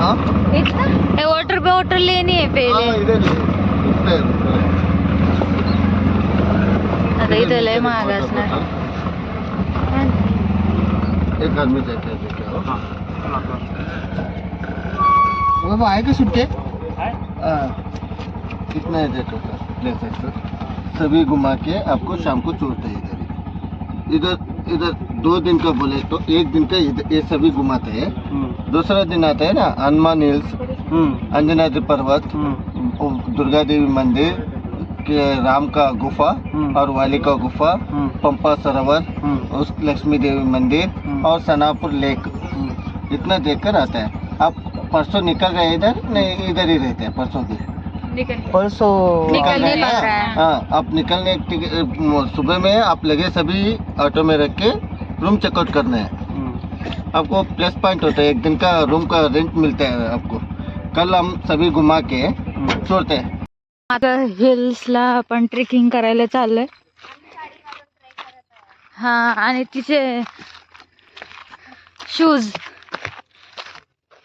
हाँ? इतना water bottle लेनी है हाँ पहले. इधर ही रुकते हैं, रुकते हैं। आता इथं लय महाग असणार. एक आदमी हैं. वो वो आएगा सुट्टे? हाँ. कितना है देखो सर ले सकते सभी घुमा के आपको शाम को छोड़ते हैं इधर ही। इधर इधर दो दिन का बोले तो एक दिन का इधर ये सभी घुमाते हैं। दूसरा दिन आता है ना हनुमान हिल्स अंजनाद्री पर्वत दुर्गा देवी मंदिर के राम का गुफा और वाली का गुफा पंपा सरोवर उस लक्ष्मी देवी मंदिर और सनापुर लेक। इतना देखकर आता है। आप परसों निकल रहे हैं इधर? नहीं इधर ही रहते हैं परसों भी परसों। हाँ आप निकलने सुबह में आप लगे सभी ऑटो में रख के रूम चेकआउट करना है। आपको प्लस पॉइंट होता है एक दिन का रूम का रेंट मिलता है आपको। कल हम सभी घुमा के छोड़ते हैं। आता हिल्सला आपण ट्रेकिंग करायला चाललोय. हा आणि तिचे शूज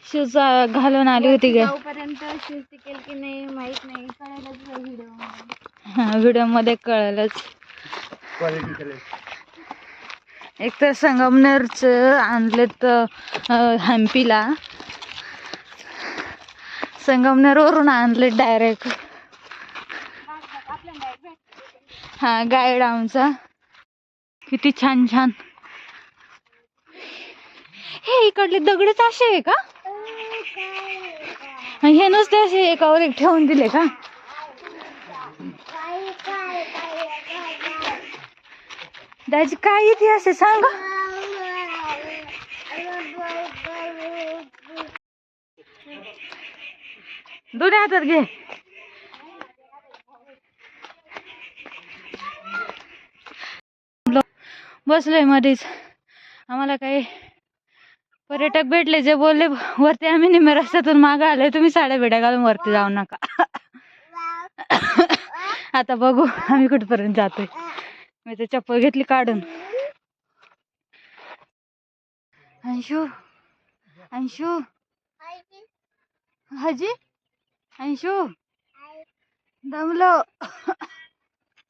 शूज घालून आली होती ग. जाऊपर्यंत शूज टिकेल की नाही माहीत नाही. कळेलच व्हिडिओ हा व्हिडिओमध्ये कळलंच. एक तर संगमनेरच आणलेत हम्पीला. संगमनेरवरून आणले डायरेक्ट हा गाईड आमचा. किती छान छान. हे इकडले दगडच असे आहे का? हे नुसते असे एकावर एक ठेवून दिले का? त्याची काय इतिहास आहे सांग? दोन्ही हातात घे. बसलोय मध्येच आम्हाला काही पर्यटक भेटले जे बोलले वरती आम्ही निम्या रस्त्यातून मागं आलोय तुम्ही साड्या बिड्या घालून वरती जाऊ नका. आता बघू आम्ही कुठपर्यंत जातोय. मी तर चप्पल घेतली काढून. अंशू अंशू. हाजी अंशू. दमलो.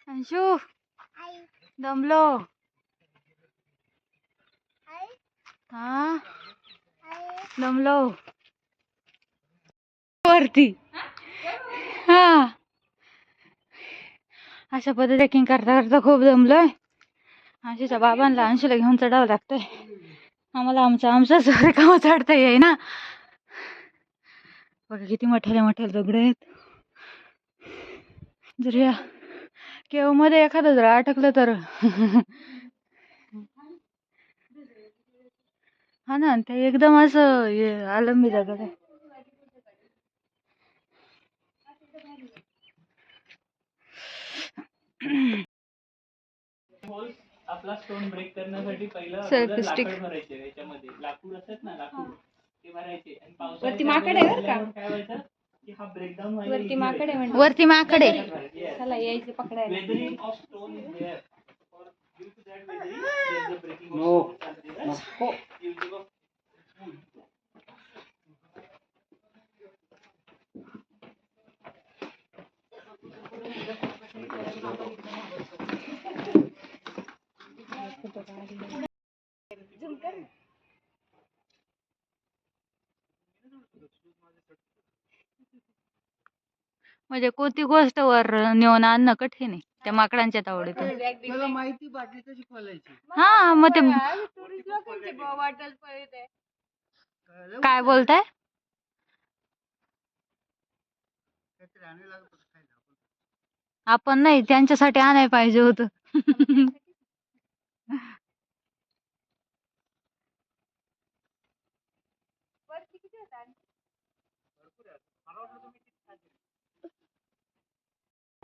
अंशू दमलो. हा? दमलो. वरती हा अशा पद्धती ट्रेकिंग करता करता खूप जमलंय. अंशीच्या बाबांना अंशीला घेऊन चढावं लागतंय. आम्हाला आमचं आमच्याच रिकामं चढता येई ना बघा किती मोठ्याले मोठ्याले दगड आहेत. जर या केवमध्ये एखादं जर अटकलं तर. हा ना ते एकदम असं हे आलंबी दगड आहे. आपला स्टोन ब्रेक करण्यासाठी पहिलं Selfie अगोदर stick. लाकड भरायचे याच्यामध्ये. लाकूड असत ना लाकूड ते भरायचे. आणि पावसाळ्यात वरती माकड आहे बरं का? काय व्हायचं? की हा ब्रेकडाऊन वरती माकड आहे म्हणजे वरती माकडे. चला यायचं पकडायला. Weathering of stone is there for due to that weathering there is a breaking of stone म्हणजे कोणती गोष्ट वर नेऊन आणणं कठीण आहे. त्या माकडांच्या तावडीतून मला माहिती कशी खोलायची? हा मग ते टुरिस्ट लोकांचे बॉटल पळत आहे काय बोलताय आपण नाही त्यांच्यासाठी आणायला पाहिजे होतं.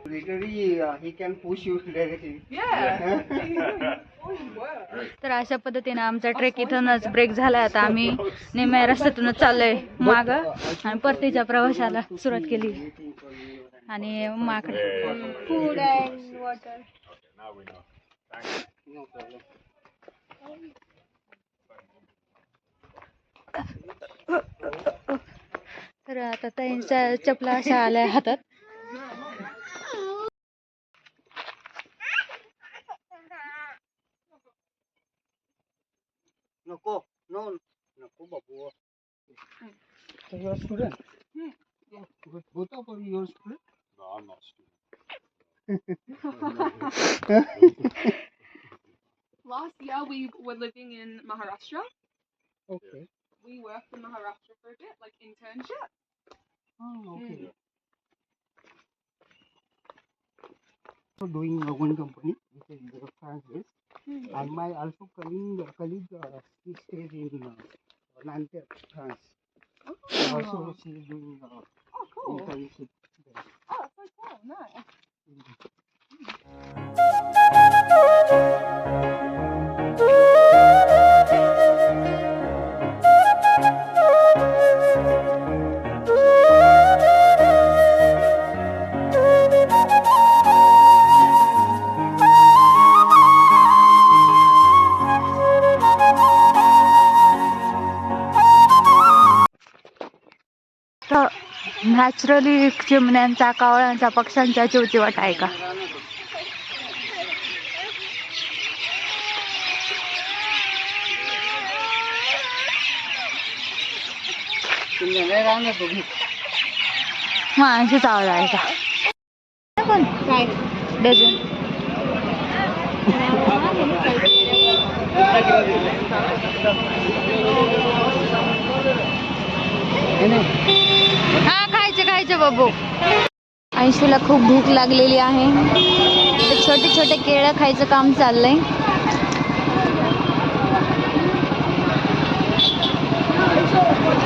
Uh. तर अशा पद्धतीने आमचा ट्रेक इथूनच ब्रेक झाला. आता आम्ही निम्या रस्त्यातूनच चाललोय माग. आणि परतीच्या प्रवासाला सुरुवात केली. आणि माकड food and water No problem. आता ताईंच्या चपला अशा आल्या हातात नको नो नको बाबू So you I'm not stupid. Last year we were living in Maharashtra. Okay. We worked in Maharashtra for a bit, like internship. Oh, okay. So doing uh, one company, which is uh, France based, and my also colleague, colleague uh, she stays in uh, Nanterre, France. Also, she is doing uh, Oh, cool. internship there. Oh, so cool. Nice. Naturally चिमण्यांचा कावळ्यांचा पक्ष्यांचा चिवचिवाट आहे का तुम्ही नाही राहणार दोघी माणशीच आवाज आहे का पण काय डझन हा खायचे खायचे बाबू. ऐंशीला खूप भूक लागलेली आहे. छोटे छोटे केळं खायचं काम चाललंय.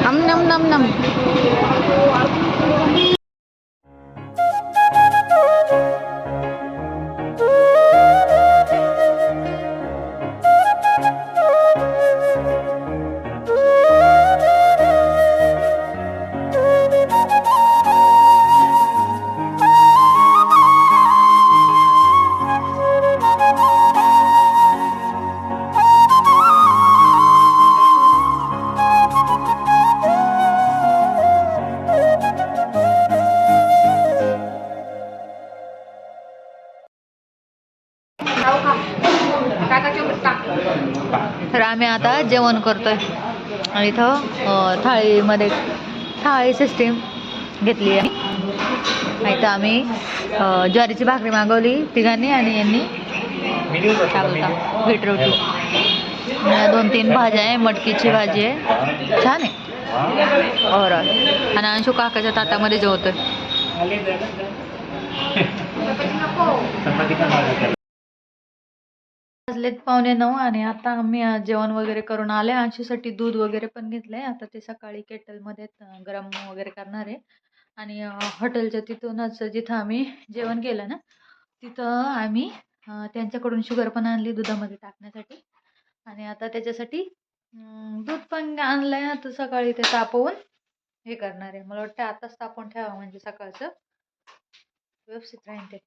नम नम नम. आम्ही आता जेवण करतोय. आणि इथं थाळीमध्ये थाळी सिस्टीम घेतली आहे. इथं आम्ही ज्वारीची भाकरी मागवली तिघांनी आणि यांनी काय बोलता दोन तीन भाज्या आहे मटकीची भाजी आहे. छान आहे. ओव्हरऑल आणि अंशू काकाच्या ताटामध्ये जेवतोय. वाजलेत पावणे नऊ आणि आता आम्ही जेवण वगैरे करून आले. अंशूसाठी दूध वगैरे पण घेतलं आहे आता ते सकाळी केटलमध्ये गरम वगैरे करणार आहे. आणि हॉटेलच्या तिथूनच जिथं आम्ही जेवण केलं ना तिथं आम्ही त्यांच्याकडून शुगर पण आणली दुधामध्ये टाकण्यासाठी. आणि आता त्याच्यासाठी दूध पण आणलं आहे आता सकाळी ते तापवून हे करणार आहे. मला वाटतं आताच तापवून ठेवा म्हणजे सकाळचं. व्यवस्थित राहील ते.